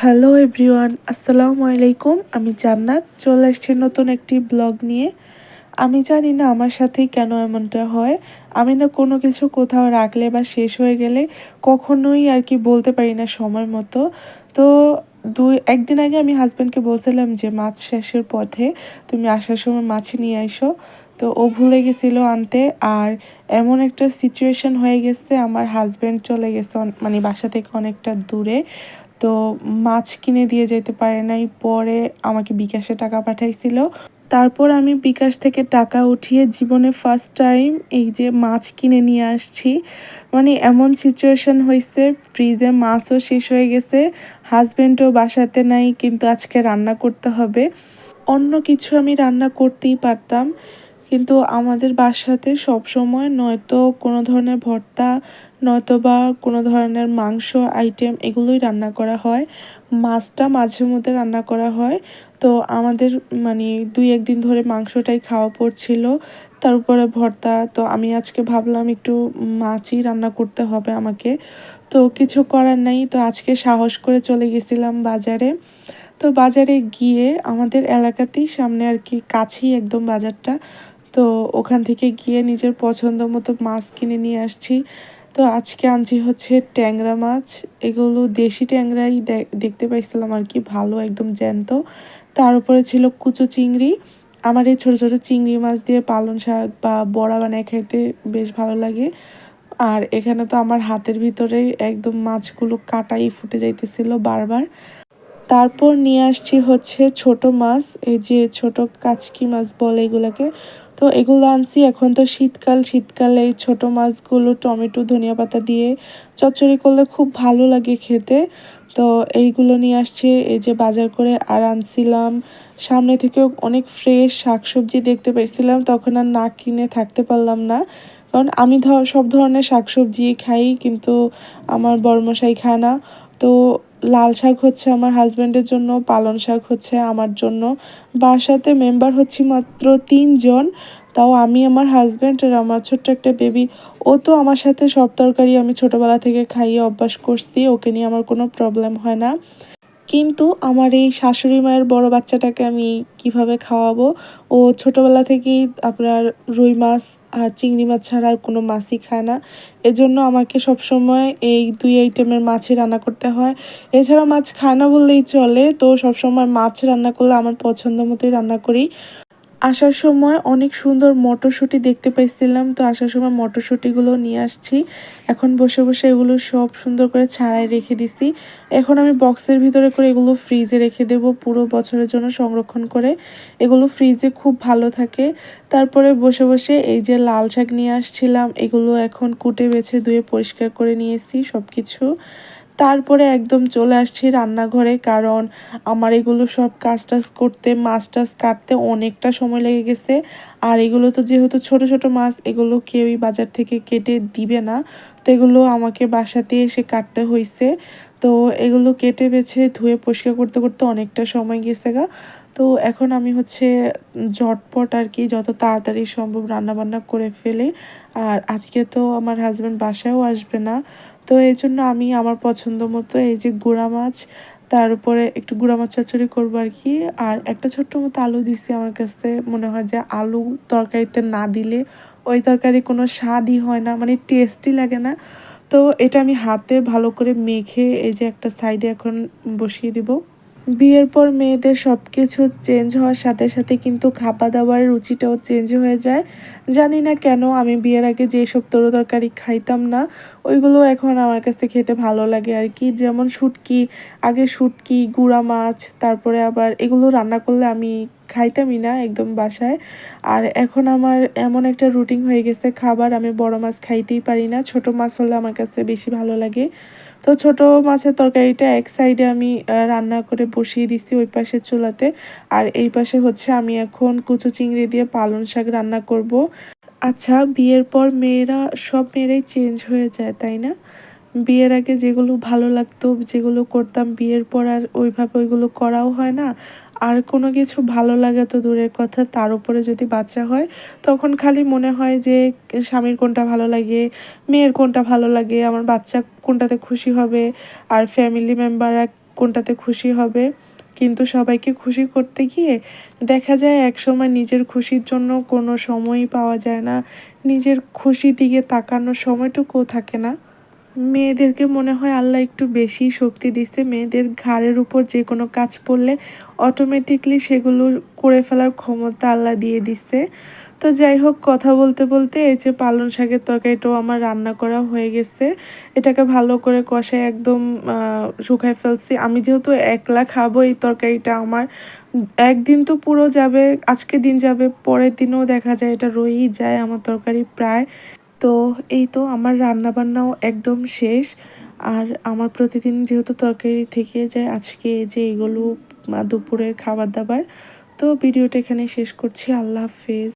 Hello everyone, আসসালামু আলাইকুম। আমি জান্নাত, চলে এসেছি নতুন একটি ব্লগ নিয়ে। আমি জানি না আমার সাথেই কেন এমনটা হয়। আমি না কোনো কিছু কোথাও রাখলে বা শেষ হয়ে গেলে কখনোই আর কি বলতে পারি না সময় মতো। তো দুই, একদিন আগে আমি হাজব্যান্ডকে বলছিলাম যে, মাছ শেষের পথে তুমি আসার সময় মাছ নিয়ে আইসো। তো ও ভুলে গেছিল আনতে। আর এমন একটা সিচুয়েশন হয়ে গেছে, আমার হাজব্যান্ড চলে গেছে মানে বাসা থেকে অনেকটা দূরে। তো মাছ কিনে দিয়ে যেতে পারে নাই। পরে আমাকে বিকাশে টাকা পাঠাইছিল। তারপর আমি বিকাশ থেকে টাকা উঠিয়ে জীবনে ফার্স্ট টাইম এই যে মাছ কিনে নিয়ে আসছি। মানে এমন সিচুয়েশন হয়েছে ফ্রিজে মাছও শেষ হয়ে গেছে হাজব্যান্ডও বাসাতে নাই, কিন্তু আজকে রান্না করতে হবে। অন্য কিছু আমি রান্না করতেই পারতাম। কিন্তু আমাদের বাসাতে সবসময় নয়তো কোনো ধরনের ভর্তা নয়তো বা কোনো ধরনের মাংস আইটেম এগুলোই রান্না করা হয়। মাছটা মাঝে মধ্যে রান্না করা হয়। তো আমাদের মানে দুই একদিন ধরে মাংসটাই খাওয়া পড়ছিল। তার উপরে ভর্তা, তো আমি আজকে ভাবলাম একটু মাছই রান্না করতে হবে আমাকে। তো কিছু করার নাই, তো আজকে সাহস করে চলে গেছিলাম বাজারে। তো বাজারে গিয়ে আমাদের এলাকাতেই সামনে আর কি কাছেই একদম বাজারটা। তো ওখান থেকে গিয়ে নিজের পছন্দ মতো মাছ কিনে নিয়ে আসছি। তো আজকে আনছি হচ্ছে ট্যাংরা মাছ। এগুলো দেশি ট্যাংরাই দেখতে পাইছিলাম আর কি, ভালো, একদম জ্যান্ত। তার উপরে ছিল কুচো চিংড়ি। আমার এই ছোটো ছোটো চিংড়ি মাছ দিয়ে পালন শাক বা বড়া বানায় খেতে বেশ ভালো লাগে। আর এখানে তো আমার হাতের ভিতরে একদম মাছগুলো কাটাই ফুটে যাইতেছিল বারবার। তারপর নিয়ে আসছি হচ্ছে ছোট মাছ, এই যে ছোট কাচকি মাছ বলে এগুলোকে। তো এগুলো আনছি। এখন তো শীতকাল, শীতকালে এই ছোটো মাছগুলো টমেটো, ধনিয়া পাতা দিয়ে চচ্চড়ি করলে খুব ভালো লাগে খেতে। তো এইগুলো নিয়ে আসছে, এই যে বাজার করে আর আনছিলাম। সামনে থেকেও অনেক ফ্রেশ শাকসবজি দেখতে পাইছিলাম, তখন আর না কিনে থাকতে পারলাম না। কারণ আমি ধর সব ধরনের শাকসবজি খাই, কিন্তু আমার বর্মশাই খায় না। তো লাল শাক হচ্ছে আমার হাজব্যান্ডের জন্য, পালন শাক হচ্ছে আমার জন্য। বাসাতে মেম্বার হচ্ছে মাত্র তিনজন, তাও আমি আমার হাজব্যান্ড আর আমার ছোট্ট একটা বেবি ও তো আমার সাথে সব তরকারি আমি ছোটোবেলা থেকে খাইয়ে অভ্যাস করছি, ওকে নিয়ে আমার কোনো প্রবলেম হয় না। কিন্তু আমার এই শাশুড়ি মায়ের বড় বাচ্চাটাকে আমি কীভাবে খাওয়াবো? ও ছোটোবেলা থেকেই আপনার রুই মাছ আর চিংড়ি মাছ ছাড়া আর কোনো মাছই খায় না। এজন্য আমাকে সবসময় এই দুই আইটেমের মাছই রান্না করতে হয়। এছাড়া মাছ খায় না বললেই চলে। তো সবসময় মাছ রান্না করলে আমার পছন্দ মতোই রান্না করি। আসার সময় অনেক সুন্দর মটরশুঁটি দেখতে পাইছিলাম। তো আসার সময় মটরশুঁটিগুলো নিয়ে আসছি। এখন বসে বসে এগুলো সব সুন্দর করে ছাড়াই রেখে দিছি। এখন আমি বক্সের ভিতরে করে এগুলো ফ্রিজে রেখে দেব পুরো বছরের জন্য সংরক্ষণ করে। এগুলো ফ্রিজে খুব ভালো থাকে। তারপরে বসে বসে এই যে লাল শাক নিয়ে আসছিলাম, এগুলো এখন কুটে বেছে ধুয়ে পরিষ্কার করে নিয়েছি সব কিছু তারপরে একদম চলে আসছি রান্নাঘরে, কারণ আমার এগুলো সব কাজ টাজ করতে মাছ টাছ কাটতে অনেকটা সময় লেগে গেছে। আর এগুলো তো যেহেতু ছোট ছোট মাছ, এগুলো কেউই বাজার থেকে কেটে দিবে না। তো এগুলো আমাকে বাসাতে এসে কাটতে হয়েছে তো এগুলো কেটে বেছে ধুয়ে পরিষ্কার করতে করতে অনেকটা সময় গেছে গা। তো এখন আমি হচ্ছে ঝটপট আর কি যত তাড়াতাড়ি সম্ভব রান্নাবান্না করে ফেলি। আর আজকে তো আমার হাজব্যান্ড বাসায়ও আসবে না। তো এই জন্য আমি আমার পছন্দ মতো এই যে গুঁড়া মাছ, তার উপরে একটু গুঁড়া মাছ চচ্চড়ি করব আর কি। আর একটা ছোট্ট মতো আলু দিছি আমার কাছে, মনে হয় যে আলু তরকারিতে না দিলে ওই তরকারি কোনো স্বাদই হয় না মানে টেস্টই লাগে না। তো এটা আমি হাতে ভালো করে মেখে এই যে একটা সাইডে এখন বসিয়ে দিব। বিয়ের পর মেয়েদের সব কিছু চেঞ্জ হওয়ার সাথে সাথে কিন্তু খাওয়া দাওয়ার রুচিটাও চেঞ্জ হয়ে যায়। জানি না কেন, আমি বিয়ের আগে যেসব তরু তরকারি খাইতাম না, ওইগুলো এখন আমার কাছে খেতে ভালো লাগে আর কি। যেমন শুটকি, আগে শুটকি, গুঁড়া মাছ, তারপরে আবার এগুলো রান্না করলে আমি খাইতামই না একদম বাসায়। আর এখন আমার এমন একটা রুটিন হয়ে গেছে, খাবার আমি বড় মাছ খাইতেই পারি না, ছোট মাছ হলে আমার কাছে বেশি ভালো লাগে। তো ছোট মাছের তরকারিটা এক সাইডে আমি রান্না করে বসিয়ে দিছি ওই পাশে চুলাতে। আর এই পাশে হচ্ছে আমি এখন কুচু চিংড়ি দিয়ে পালন শাক রান্না করব। আচ্ছা বিয়ের পর মেয়েরা, সব মেয়েরাই চেঞ্জ হয়ে যায়, তাই না? বিয়ের আগে যেগুলো ভালো লাগতো, যেগুলো করতাম, বিয়ের পর আর ওইভাবে ওইগুলো করাও হয় না। আর কোনো কিছু ভালো লাগে তো দূরের কথা, তার উপরে যদি বাচ্চা হয়, তখন খালি মনে হয় যে, স্বামীর কোনটা ভালো লাগে, মেয়ের কোনটা ভালো লাগে, আমার বাচ্চা কোনটাতে খুশি হবে, আর ফ্যামিলি মেম্বাররা কোনটাতে খুশি হবে। কিন্তু সবাইকে খুশি করতে গিয়ে দেখা যায় একসময় নিজের খুশির জন্য কোনো সময়ই পাওয়া যায় না, নিজের খুশির দিকে তাকানোর সময়টুকুও থাকে না। মেয়েদেরকে মনে হয় আল্লাহ একটু বেশি শক্তি দিচ্ছে মেয়েদের ঘাড়ের উপর যে কোনো কাজ পড়লে অটোমেটিকলি সেগুলো করে ফেলার ক্ষমতা আল্লাহ দিয়ে দিচ্ছে তো যাই হোক, কথা বলতে বলতে এই যে পালন শাকের তরকারিটাও আমার রান্না করা হয়ে গেছে। এটাকে ভালো করে কষায় একদম শুকায় ফেলছি। আমি যেহেতু একলা খাব এই তরকারিটা আমার, একদিন তো পুরো যাবে, আজকে দিন যাবে, পরের দিনও দেখা যায় এটা রয়েই যায় আমার তরকারি প্রায়। তো এই তো আমার রান্নাবান্নাও একদম শেষ। আর আমার প্রতিদিন যেহেতু তরকারি থেকে যায়, আজকে যে এগুলো দুপুরের খাবার দাবার তো ভিডিওটা এখানে শেষ করছি। আল্লাহ হাফেজ।